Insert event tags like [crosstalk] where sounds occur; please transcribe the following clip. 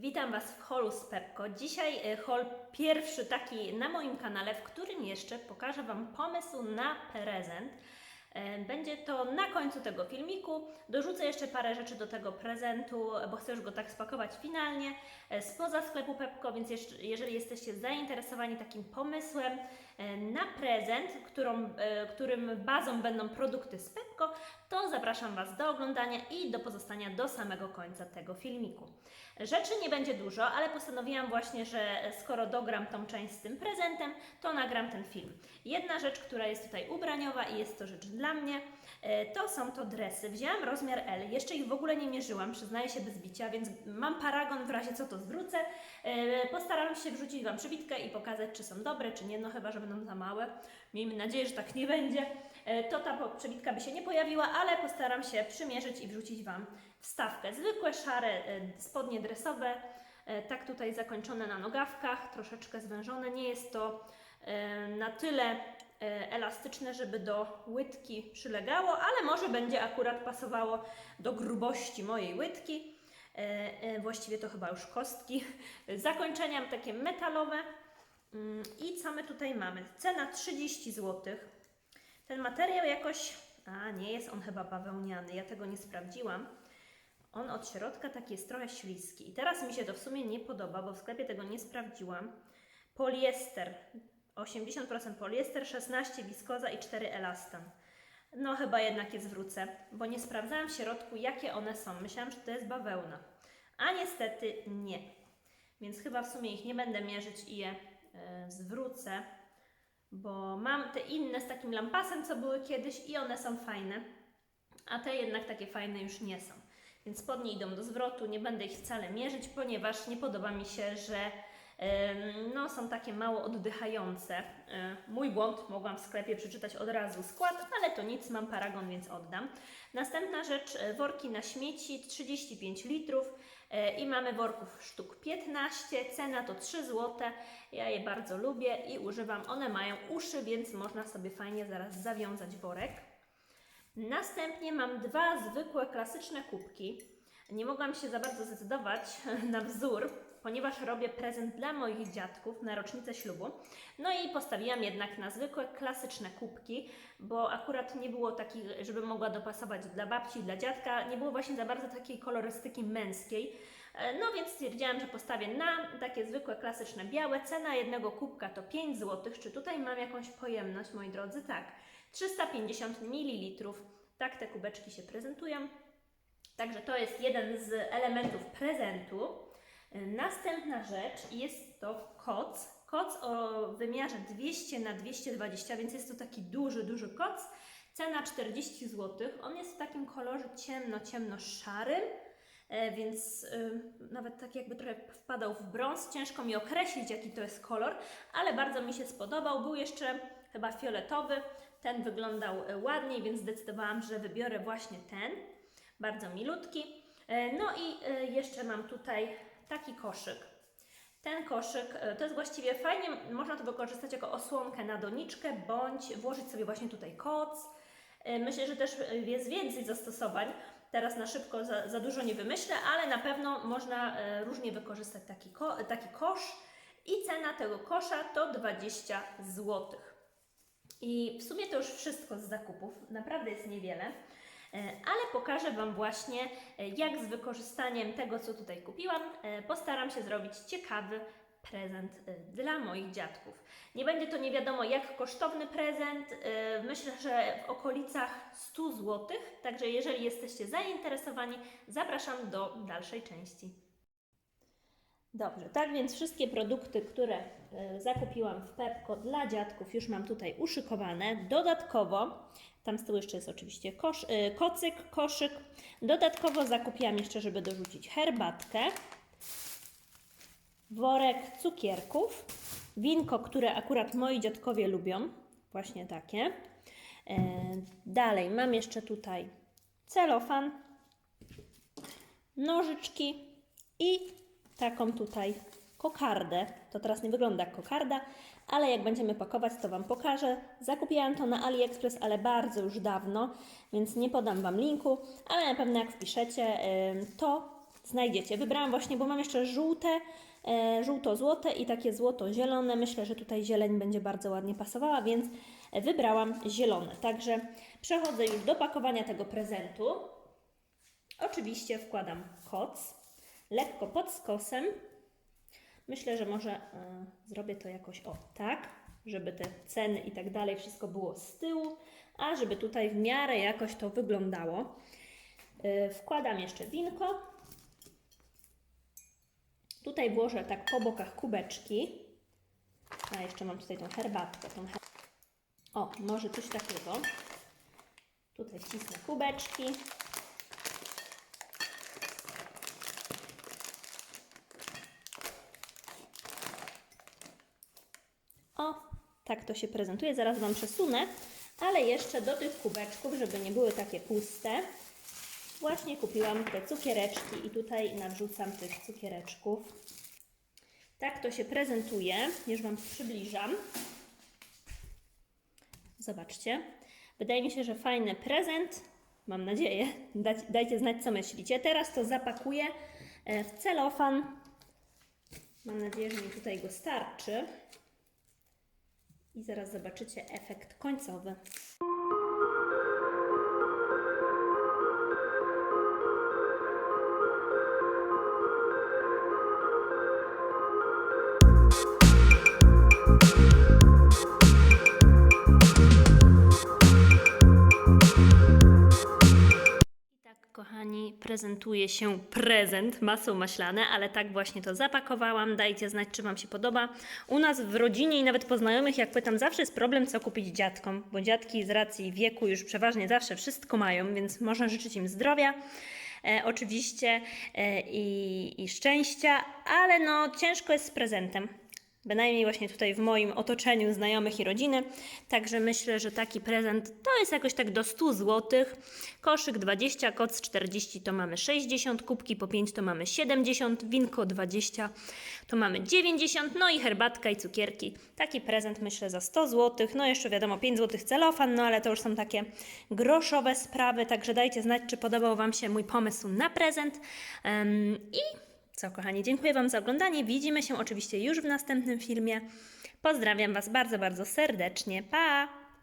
Witam Was w holu z Pepko. Dzisiaj e, hol pierwszy taki na moim kanale, w którym jeszcze pokażę Wam pomysł na prezent. E, Będzie to na końcu tego filmiku. Dorzucę jeszcze parę rzeczy do tego prezentu, bo chcę już go tak spakować finalnie e, spoza sklepu Pepko, więc jeżeli jesteście zainteresowani takim pomysłem na prezent, którą, którym bazą będą produkty z Pepko, to zapraszam Was do oglądania i do pozostania do samego końca tego filmiku. Rzeczy nie będzie dużo, ale postanowiłam właśnie, że skoro dogram tą część z tym prezentem, to nagram ten film. Jedna rzecz, która jest tutaj ubraniowa i jest to rzecz dla mnie, e, to są to dresy. Wzięłam rozmiar L, jeszcze ich w ogóle nie mierzyłam, przyznaję się bez bicia, więc mam paragon, w razie co to zwrócę. E, Postaram się wrzucić Wam przybitkę i pokazać, czy są dobre, czy nie, no chyba, że będą za małe. Miejmy nadzieję, że tak nie będzie. E, To ta przebitka by się nie pojawiła, ale postaram się przymierzyć i wrzucić Wam wstawkę. Zwykłe, szare e, spodnie dresowe, e, tak tutaj zakończone na nogawkach, troszeczkę zwężone. Nie jest to na tyle elastyczne, żeby do łydki przylegało, ale może będzie akurat pasowało do grubości mojej łydki. Właściwie to chyba już kostki. [laughs] Zakończenia takie metalowe. Mm, I co my tutaj mamy? Cena 30 zł. Ten materiał jakoś. A, nie jest on chyba bawełniany, ja tego nie sprawdziłam. On od środka taki jest trochę śliski. I teraz mi się to w sumie nie podoba, bo w sklepie tego nie sprawdziłam. Poliester. 80% poliester, 16 wiskoza i 4 elastan. No chyba jednak je zwrócę, bo nie sprawdzałam w środku, jakie one są. Myślałam, że to jest bawełna. A niestety nie. Więc chyba w sumie ich nie będę mierzyć i je e, zwrócę, bo mam te inne z takim lampasem, co były kiedyś i one są fajne, a te jednak takie fajne już nie są. Więc spodnie idą do zwrotu, nie będę ich wcale mierzyć, ponieważ nie podoba mi się, że no, są takie mało oddychające. E, Mój błąd, mogłam w sklepie przeczytać od razu skład, ale to nic, mam paragon, więc oddam. Następna rzecz, e, worki na śmieci, 35 litrów i mamy worków sztuk 15, cena to 3 zł. Ja je bardzo lubię i używam. One mają uszy, więc można sobie fajnie zaraz zawiązać worek. Następnie mam dwa zwykłe, klasyczne kubki. Nie mogłam się za bardzo zdecydować [laughs] na wzór, ponieważ robię prezent dla moich dziadków na rocznicę ślubu. No i postawiłam jednak na zwykłe, klasyczne kubki, bo akurat nie było takich, żeby mogła dopasować dla babci dla dziadka. Nie było właśnie za bardzo takiej kolorystyki męskiej. E, No więc stwierdziłam, że postawię na takie zwykłe, klasyczne białe. Cena jednego kubka to 5 zł. Czy tutaj mam jakąś pojemność, moi drodzy? Tak. 350 ml. Tak te kubeczki się prezentują. Także to jest jeden z elementów prezentu. Następna rzecz jest to koc. Koc o wymiarze 200 na 220, więc jest to taki duży, duży koc. Cena 40 zł. On jest w takim kolorze ciemno, ciemno szarym, e, więc y, nawet tak jakby trochę wpadał w brąz. Ciężko mi określić, jaki to jest kolor, ale bardzo mi się spodobał. Był jeszcze chyba fioletowy. Ten wyglądał e, ładniej, więc zdecydowałam, że wybiorę właśnie ten. Bardzo milutki. E, No i e, jeszcze mam tutaj taki koszyk. Ten koszyk e, to jest właściwie fajnie, można to wykorzystać jako osłonkę na doniczkę, bądź włożyć sobie właśnie tutaj koc. E, Myślę, że też jest więcej zastosowań. Teraz na szybko za, za dużo nie wymyślę, ale na pewno można e, różnie wykorzystać taki, ko, taki kosz. I cena tego kosza to 20 zł. I w sumie to już wszystko z zakupów, naprawdę jest niewiele. E, Ale pokażę Wam właśnie, e, jak z wykorzystaniem tego, co tutaj kupiłam, e, postaram się zrobić ciekawy prezent dla moich dziadków. Nie będzie to nie wiadomo jak kosztowny prezent, myślę, że w okolicach 100 zł, także jeżeli jesteście zainteresowani, zapraszam do dalszej części. Dobrze, tak więc wszystkie produkty, które e, zakupiłam w Pepko dla dziadków, już mam tutaj uszykowane. Dodatkowo, tam z tyłu jeszcze jest oczywiście kosz, e, kocyk, koszyk. Dodatkowo zakupiłam jeszcze, żeby dorzucić herbatkę, worek cukierków, winko, które akurat moi dziadkowie lubią, właśnie takie. E, Dalej mam jeszcze tutaj celofan, nożyczki i taką tutaj kokardę. To teraz nie wygląda jak kokarda, ale jak będziemy pakować, to Wam pokażę. Zakupiłam to na AliExpress, ale bardzo już dawno, więc nie podam Wam linku, ale na pewno jak wpiszecie, to znajdziecie. Wybrałam właśnie, bo mam jeszcze żółte, e, żółto-złote i takie złoto-zielone. Myślę, że tutaj zieleń będzie bardzo ładnie pasowała, więc wybrałam zielone. Także przechodzę już do pakowania tego prezentu. Oczywiście wkładam koc, lekko pod skosem. Myślę, że może e, zrobię to jakoś o tak, żeby te ceny i tak dalej wszystko było z tyłu, a żeby tutaj w miarę jakoś to wyglądało. E, wkładam jeszcze winko. Tutaj włożę tak po bokach kubeczki. A jeszcze mam tutaj tą herbatkę. Tą her... O, może coś takiego. Tutaj wcisnę kubeczki. O, tak to się prezentuje. Zaraz Wam przesunę, ale jeszcze do tych kubeczków, żeby nie były takie puste, właśnie kupiłam te cukiereczki i tutaj nawrzucam tych cukiereczków. Tak to się prezentuje. Już Wam przybliżam. Zobaczcie. Wydaje mi się, że fajny prezent. Mam nadzieję. [laughs] Daj- Dajcie znać, co myślicie. Teraz to zapakuję e, w celofan. Mam nadzieję, że mi tutaj go starczy. I zaraz zobaczycie efekt końcowy. Kochani, prezentuje się prezent masą maślane, ale tak właśnie to zapakowałam. Dajcie znać, czy Wam się podoba. U nas w rodzinie i nawet po znajomych, jak pytam, zawsze jest problem, co kupić dziadkom, bo dziadki z racji wieku już przeważnie zawsze wszystko mają, więc można życzyć im zdrowia. E, oczywiście e, i, i szczęścia, ale no ciężko jest z prezentem. Bynajmniej właśnie tutaj w moim otoczeniu znajomych i rodziny. Także myślę, że taki prezent to jest jakoś tak do 100 zł. Koszyk 20, koc 40 to mamy 60, kubki po 5 to mamy 70, winko 20 to mamy 90, no i herbatka i cukierki. Taki prezent myślę za 100 zł. No jeszcze wiadomo 5 zł celofan, no ale to już są takie groszowe sprawy. Także dajcie znać, czy podobał Wam się mój pomysł na prezent. Em, I co, kochani, dziękuję Wam za oglądanie. Widzimy się oczywiście już w następnym filmie. Pozdrawiam Was bardzo, bardzo serdecznie. Pa!